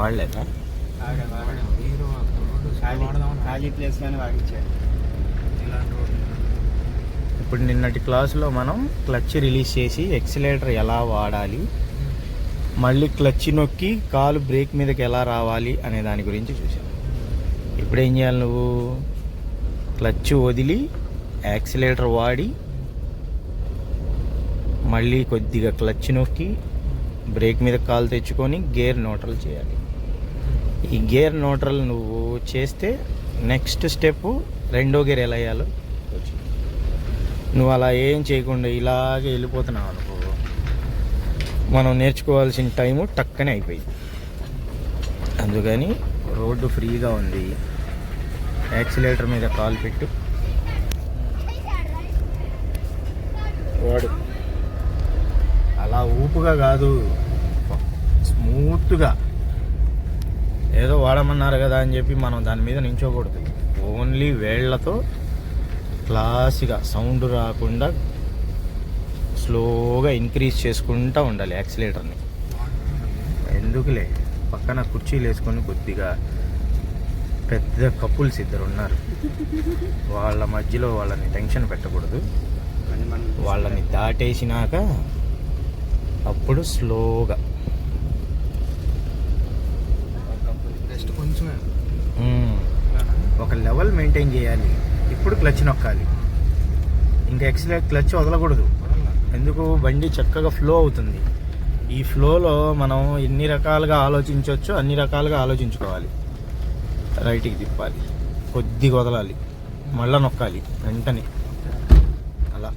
వాడలేదా? ఖాళీ రోడ్డు ఇప్పుడు నిన్నటి క్లాసులో మనం క్లచ్ రిలీజ్ చేసి ఎక్సిలేటర్ ఎలా వాడాలి? మళ్ళీ క్లచ్ నొక్కి కాలు బ్రేక్ మీదకి ఎలా రావాలి అనే దాని గురించి చూసాం ఇప్పుడు ఏం చేయాలి నువ్వు? క్లచ్ వదిలి యాక్సిలేటర్ వాడి మళ్ళీ కొద్దిగా క్లచ్ నొక్కి బ్రేక్ మీద కాలు తెచ్చుకొని గేర్ న్యూట్రల్ చేయాలి. ఈ గేర్ న్యూట్రల్ నువ్వు చేస్తే నెక్స్ట్ స్టెప్ రెండో గేర్ ఎలా వేయాలో. నువ్వు అలా ఏం చేయకుండా ఇలాగే వెళ్ళిపోతున్నావు అనుకో. మనం నేర్చుకోవాల్సిన టైము టక్కనే అయిపోయింది. అందుకని రోడ్డు ఫ్రీగా ఉంది. యాక్సిలేటర్ మీద కాల్ పెట్టు. వాడు అలా ఊపుగా కాదు. స్మూత్గా. ఏదో వాడమన్నారు కదా అని చెప్పి మనం దాని మీద నించోకూడదు. ఓన్లీ వేళ్ళతో క్లాస్గా సౌండ్ రాకుండా స్లోగా ఇంక్రీజ్ చేసుకుంటూ ఉండాలి యాక్సిలేటర్ని ఎందుకులే? పక్కన కుర్చీలు వేసుకొని కొద్దిగా పెద్ద కపుల్స్ ఇద్దరు ఉన్నారు. వాళ్ళ మధ్యలో వాళ్ళని టెన్షన్ పెట్టకూడదు. వాళ్ళని దాటేసినాక అప్పుడు స్లోగా లెవెల్ మెయింటైన్ చేయాలి. ఇప్పుడు క్లచ్ నొక్కాలి. ఇంకా ఎక్సలే క్లచ్ వదలకూడదు. ఎందుకు? బండి చక్కగా ఫ్లో అవుతుంది. ఈ ఫ్లోలో మనం ఎన్ని రకాలుగా ఆలోచించవచ్చో అన్ని రకాలుగా ఆలోచించుకోవాలి. రైట్కి తిప్పాలి. కొద్దిగా వదలాలి. మళ్ళా నొక్కాలి. వెంటనే. అలా.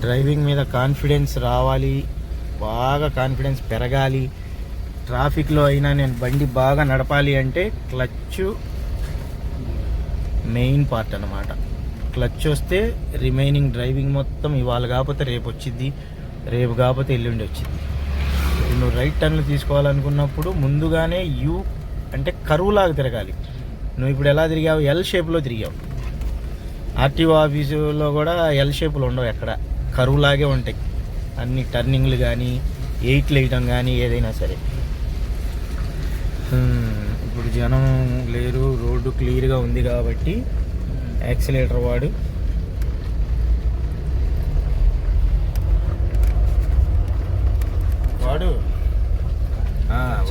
డ్రైవింగ్ మీద కాన్ఫిడెన్స్ రావాలి. బాగా కాన్ఫిడెన్స్ పెరగాలి. ట్రాఫిక్లో అయినా నేను బండి బాగా నడపాలి అంటే క్లచ్ మెయిన్ పార్ట్ అనమాట క్లచ్ వస్తే రిమైనింగ్ డ్రైవింగ్ మొత్తం ఇవాళ కాకపోతే రేపు వచ్చింది రేపు కాకపోతే ఎల్లుండి వచ్చింది నువ్వు రైట్ టర్న్లు తీసుకోవాలనుకున్నప్పుడు ముందుగానే యూ అంటే కరువులాగా తిరగాలి. నువ్వు ఇప్పుడు ఎలా తిరిగావు? ఎల్ షేప్లో తిరిగావు. ఆర్టీఓ ఆఫీసులో కూడా ఎల్ షేపులు ఉండవు ఎక్కడ. కరువులాగే ఉంటాయి. అన్ని టర్నింగ్లు కానీ ఎయిట్లు వేయడం కానీ ఏదైనా సరే. ఇప్పుడు జనం లేరు రోడ్డు క్లియర్గా ఉంది కాబట్టి యాక్సిలేటర్ వాడు. వాడు?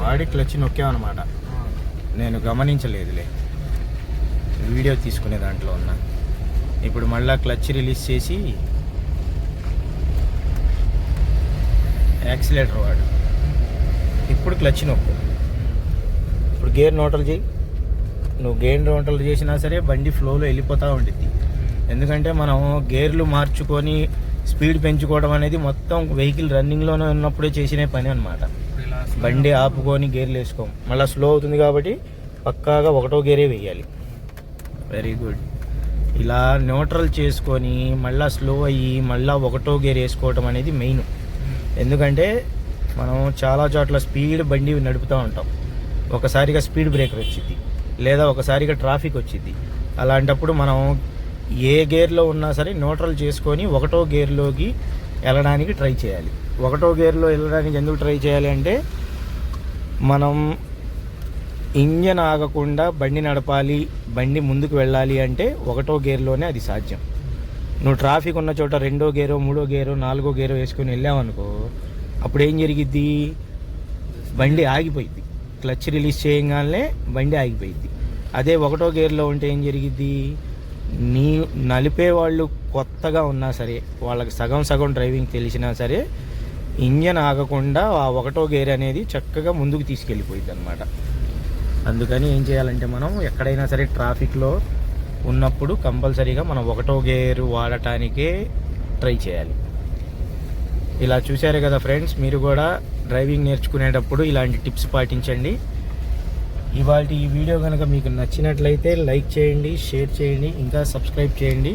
వాడి క్లచ్ నొక్కామన్నమాట. నేను గమనించలేదులే. వీడియో తీసుకునే దాంట్లో ఉన్నా. ఇప్పుడు మళ్ళా క్లచ్ రిలీజ్ చేసి యాక్సిలేటర్ వాడు. ఇప్పుడు క్లచ్ నొక్కు. ఇప్పుడు గేర్ నోటలు చేయి. నువ్వు గేర్ నోటలు చేసినా సరే బండి ఫ్లోలో వెళ్ళిపోతూ ఉండిద్ది. ఎందుకంటే మనం గేర్లు మార్చుకొని స్పీడ్ పెంచుకోవడం అనేది మొత్తం వెహికల్ రన్నింగ్లోనే ఉన్నప్పుడే చేసిన పని అనమాట బండి ఆపుకొని గేర్లు వేసుకోం మళ్ళీ స్లో అవుతుంది కాబట్టి పక్కాగా ఒకటో గేరే వేయాలి. వెరీ గుడ్ ఇలా న్యూట్రల్ చేసుకొని మళ్ళీ స్లో అయ్యి మళ్ళీ ఒకటో గేర్ వేసుకోవటం అనేది మెయిన్. ఎందుకంటే మనం చాలా చోట్ల స్పీడ్ బండి నడుపుతూ ఉంటాం. ఒకసారిగా స్పీడ్ బ్రేకర్ వచ్చింది లేదా ఒకసారిగా ట్రాఫిక్ వచ్చింది అలాంటప్పుడు మనం ఏ గేర్లో ఉన్నా సరే న్యూట్రల్ చేసుకొని ఒకటో గేర్లోకి వెళ్ళడానికి ట్రై చేయాలి. ఒకటో గేర్లో వెళ్ళడానికి ఎందుకు ట్రై చేయాలి అంటే మనం ఇంజన్ ఆగకుండా బండి నడపాలి బండి ముందుకు వెళ్ళాలి అంటే ఒకటో గేర్లోనే అది సాధ్యం. నువ్వు ట్రాఫిక్ ఉన్న చోట రెండో గేరో మూడో గేరో నాలుగో గేరో వేసుకొని వెళ్ళావనుకో అప్పుడు ఏం జరిగిద్ది? బండి ఆగిపోయింది క్లచ్ రిలీజ్ చేయగానే బండి ఆగిపోయింది. అదే ఒకటో గేర్లో ఉంటే ఏం జరిగిద్ది? నీ నలిపే వాళ్ళు కొత్తగా ఉన్నా సరే వాళ్ళకి సగం సగం డ్రైవింగ్ తెలిసినా సరే ఇంజన్ ఆగకుండా ఆ ఒకటో గేర్ అనేది చక్కగా ముందుకు తీసుకెళ్ళిపోయింది అనమాట అందుకని ఏం చేయాలంటే మనం ఎక్కడైనా సరే ట్రాఫిక్లో ఉన్నప్పుడు కంపల్సరీగా మనం ఒకటో గేరు వాడటానికే ట్రై చేయాలి. ఇలా చూశారు కదా ఫ్రెండ్స్ మీరు కూడా డ్రైవింగ్ నేర్చుకునేటప్పుడు ఇలాంటి టిప్స్ పాటించండి. ఇవాళ ఈ వీడియో కనుక మీకు నచ్చినట్లయితే లైక్ చేయండి షేర్ చేయండి ఇంకా సబ్స్క్రైబ్ చేయండి.